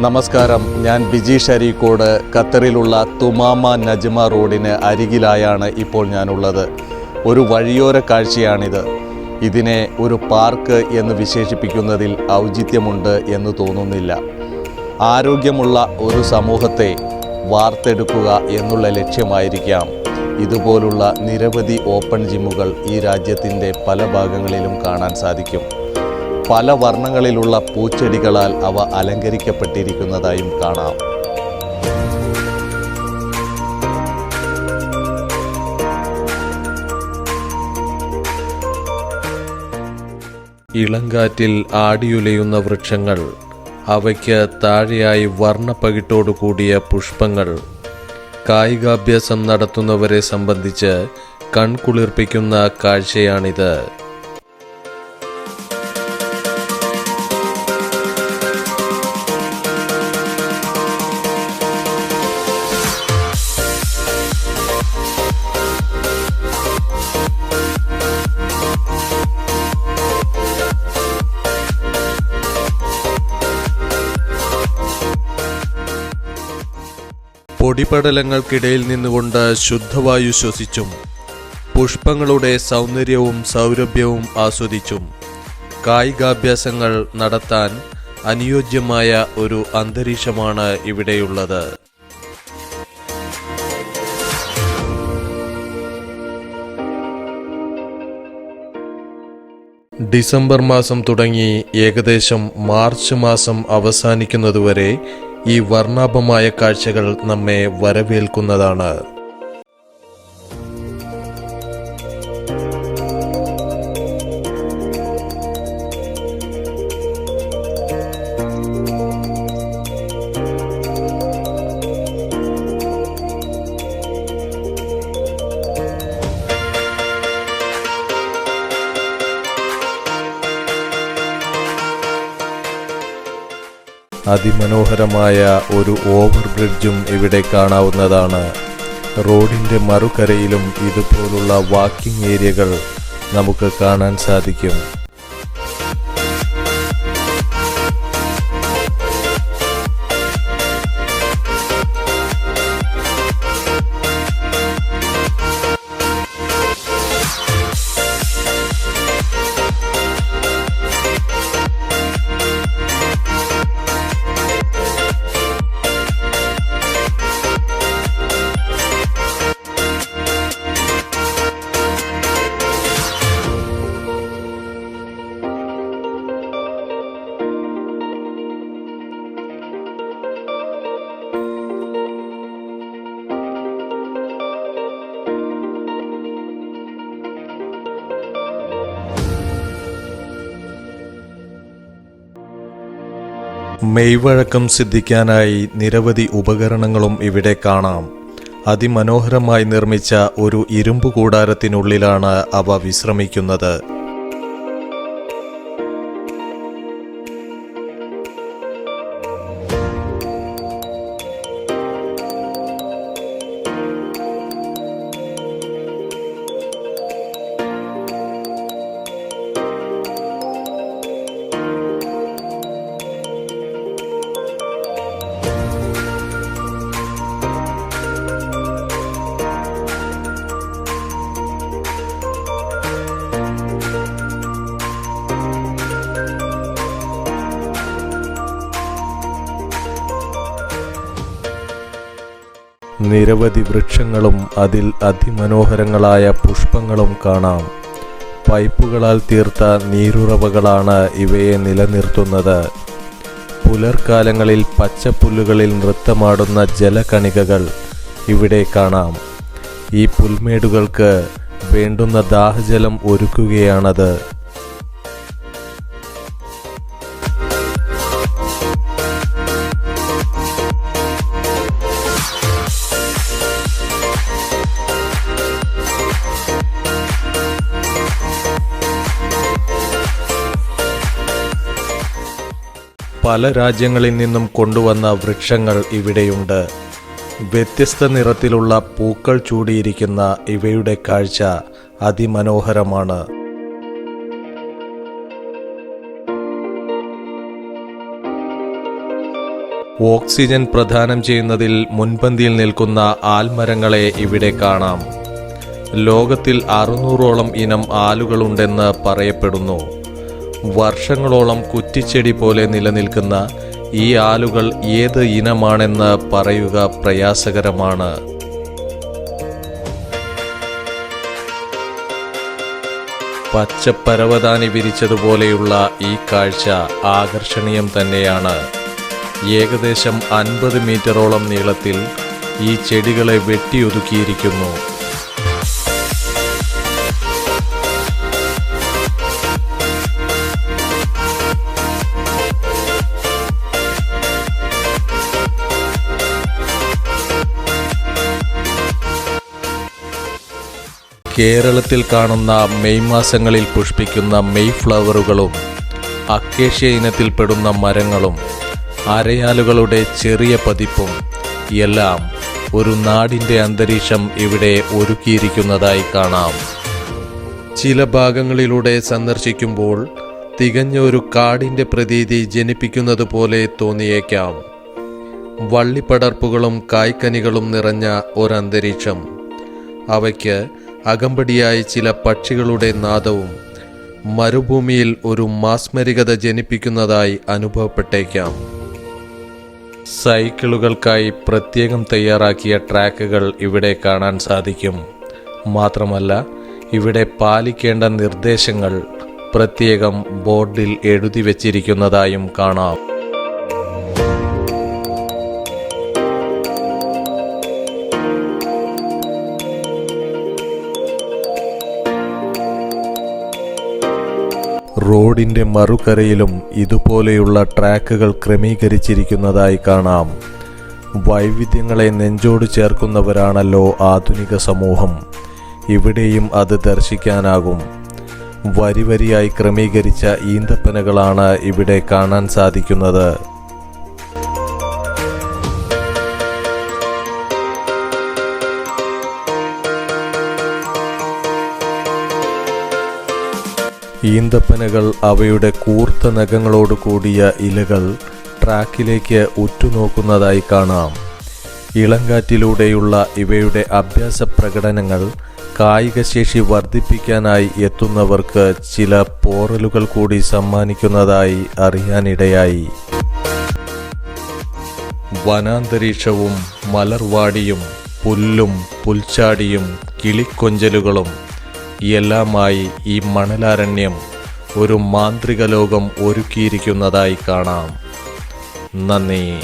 നമസ്കാരം. ഞാൻ ബിജി അരീക്കോട് ഖത്തറിലുള്ള തുമാമ നജ്മ റോഡിന് അരികിലായാണ് ഇപ്പോൾ ഞാനുള്ളത്. ഒരു വഴിയോര കാഴ്ചയാണിത്. ഇതിനെ ഒരു പാർക്ക് എന്ന് വിശേഷിപ്പിക്കുന്നതിൽ ഔചിത്യമുണ്ട് എന്ന് തോന്നുന്നില്ല. ആരോഗ്യമുള്ള ഒരു സമൂഹത്തെ വാർത്തെടുക്കുക എന്നുള്ള ലക്ഷ്യമായിരിക്കാം. ഇതുപോലുള്ള നിരവധി ഓപ്പൺ ജിമ്മുകൾ ഈ രാജ്യത്തിന്റെ പല ഭാഗങ്ങളിലും കാണാൻ സാധിക്കും. പല വർണങ്ങളിലുള്ള പൂച്ചെടികളാൽ അവ അലങ്കരിക്കപ്പെട്ടിരിക്കുന്നതായും കാണാം. ഇളങ്കാറ്റിൽ ആടിയുലയുന്ന വൃക്ഷങ്ങൾ അവയ്ക്ക് താഴെയായി വർണപ്പകിട്ടോടു കൂടിയ പുഷ്പങ്ങൾ കായികാഭ്യാസം നടത്തുന്നവരെ സംബന്ധിച്ച് കൺകുളിർപ്പിക്കുന്ന കാഴ്ചയാണിത്. പൊടിപടലങ്ങൾക്കിടയിൽ നിന്നുകൊണ്ട് ശുദ്ധവായു ശ്വസിച്ചും പുഷ്പങ്ങളുടെ സൗന്ദര്യവും സൗരഭ്യവും ആസ്വദിച്ചും കായികാഭ്യാസങ്ങൾ നടത്താൻ അനുയോജ്യമായ ഒരു അന്തരീക്ഷമാണ് ഇവിടെയുള്ളത്. ഡിസംബർ മാസം തുടങ്ങി ഏകദേശം മാർച്ച് മാസം അവസാനിക്കുന്നതുവരെ ഈ വർണാഭമായ കാഴ്ചകൾ നമ്മെ വരവേൽക്കുന്നതാണ്. അതിമനോഹരമായ ഒരു ഓവർ ബ്രിഡ്ജും ഇവിടെ കാണാവുന്നതാണ്. റോഡിന്റെ മറുകരയിലും ഇതുപോലുള്ള വാക്കിംഗ് ഏരിയകൾ നമുക്ക് കാണാൻ സാധിക്കും. മെയ്വഴക്കം സിദ്ധിക്കാനായി നിരവധി ഉപകരണങ്ങളും ഇവിടെ കാണാം. അതിമനോഹരമായി നിർമ്മിച്ച ഒരു ഇരുമ്പ് കൂടാരത്തിനുള്ളിലാണ് അവ വിശ്രമിക്കുന്നത്. നിരവധി വൃക്ഷങ്ങളും അതിൽ അതിമനോഹരങ്ങളായ പുഷ്പങ്ങളും കാണാം. പൈപ്പുകളാൽ തീർത്ത നീരുറവകളാണ് ഇവയെ നിലനിർത്തുന്നത്. പുലർക്കാലങ്ങളിൽ പച്ചപ്പുല്ലുകളിൽ നൃത്തമാടുന്ന ജലകണികകൾ ഇവിടെ കാണാം. ഈ പുൽമേടുകൾക്ക് വേണ്ടുന്ന ദാഹജലം ഒരുക്കുകയാണത്. പല രാജ്യങ്ങളിൽ നിന്നും കൊണ്ടുവന്ന വൃക്ഷങ്ങൾ ഇവിടെയുണ്ട്. വ്യത്യസ്ത നിറത്തിലുള്ള പൂക്കൾ ചൂടിയിരിക്കുന്ന ഇവയുടെ കാഴ്ച അതിമനോഹരമാണ്. ഓക്സിജൻ പ്രദാനം ചെയ്യുന്നതിൽ മുൻപന്തിയിൽ നിൽക്കുന്ന ആൽമരങ്ങളെ ഇവിടെ കാണാം. ലോകത്തിൽ അറുന്നൂറോളം ഇനം ആലുകളുണ്ടെന്ന് പറയപ്പെടുന്നു. വർഷങ്ങളോളം കുറ്റിച്ചെടി പോലെ നിലനിൽക്കുന്ന ഈ ആലുകൾ ഏത് ഇനമാണെന്ന് പറയുക പ്രയാസകരമാണ്. പച്ചപ്പരവതാനി വിരിച്ചതുപോലെയുള്ള ഈ കാഴ്ച ആകർഷണീയം തന്നെയാണ്. ഏകദേശം അൻപത് മീറ്ററോളം നീളത്തിൽ ഈ ചെടികളെ വെട്ടിയൊതുക്കിയിരിക്കുന്നു. കേരളത്തിൽ കാണുന്ന മെയ് മാസങ്ങളിൽ പുഷ്പിക്കുന്ന മെയ് ഫ്ലവറുകളും അക്കേഷ്യ ഇനത്തിൽപ്പെടുന്ന മരങ്ങളും അരയാലുകളുടെ ചെറിയ പതിപ്പും എല്ലാം ഒരു നാടിന്റെ അന്തരീക്ഷം ഇവിടെ ഒരുക്കിയിരിക്കുന്നതായി കാണാം. ചില ഭാഗങ്ങളിലൂടെ സന്ദർശിക്കുമ്പോൾ തികഞ്ഞ ഒരു കാടിന്റെ പ്രതീതി ജനിപ്പിക്കുന്നത് പോലെ തോന്നിയേക്കാം. വള്ളിപ്പടർപ്പുകളും കായ്ക്കനികളും നിറഞ്ഞ ഒരന്തരീക്ഷം. അവയ്ക്ക് അകമ്പടിയായി ചില പക്ഷികളുടെ നാദവും മരുഭൂമിയിൽ ഒരു മാസ്മരികത ജനിപ്പിക്കുന്നതായി അനുഭവപ്പെട്ടേക്കാം. സൈക്കിളുകൾക്കായി പ്രത്യേകം തയ്യാറാക്കിയ ട്രാക്കുകൾ ഇവിടെ കാണാൻ സാധിക്കും. മാത്രമല്ല ഇവിടെ പാലിക്കേണ്ട നിർദ്ദേശങ്ങൾ പ്രത്യേകം ബോർഡിൽ എഴുതി വച്ചിരിക്കുന്നതായും കാണാം. റോഡിന്റെ മറുകരയിലും ഇതുപോലെയുള്ള ട്രാക്കുകൾ ക്രമീകരിച്ചിരിക്കുന്നതായി കാണാം. വൈവിധ്യങ്ങളെ നെഞ്ചോട് ചേർക്കുന്നവരാണല്ലോ ആധുനിക സമൂഹം. ഇവിടെയും അത് ദർശിക്കാനാകും. വരിവരിയായി ക്രമീകരിച്ച ഈന്തപ്പനകളാണ് ഇവിടെ കാണാൻ സാധിക്കുന്നത്. ഈന്തപ്പനകൾ അവയുടെ കൂർത്ത നഖങ്ങളോട് കൂടിയ ഇലകൾ ട്രാക്കിലേക്ക് ഉറ്റുനോക്കുന്നതായി കാണാം. ഇളങ്കാറ്റിലൂടെയുള്ള ഇവയുടെ അഭ്യാസ പ്രകടനങ്ങൾ കായികശേഷി വർദ്ധിപ്പിക്കാനായി എത്തുന്നവർക്ക് ചില പോറലുകൾ കൂടി സമ്മാനിക്കുന്നതായി അറിയാനിടയായി. വനാന്തരീക്ഷവും മലർവാടിയും പുല്ലും പുൽച്ചാടിയും കിളിക്കൊഞ്ചലുകളും എല്ലാമായി ഈ മണലാരണ്യം ഒരു മാന്ത്രിക ലോകം ഒരുക്കിയിരിക്കുന്നതായി കാണാം. നന്ദി.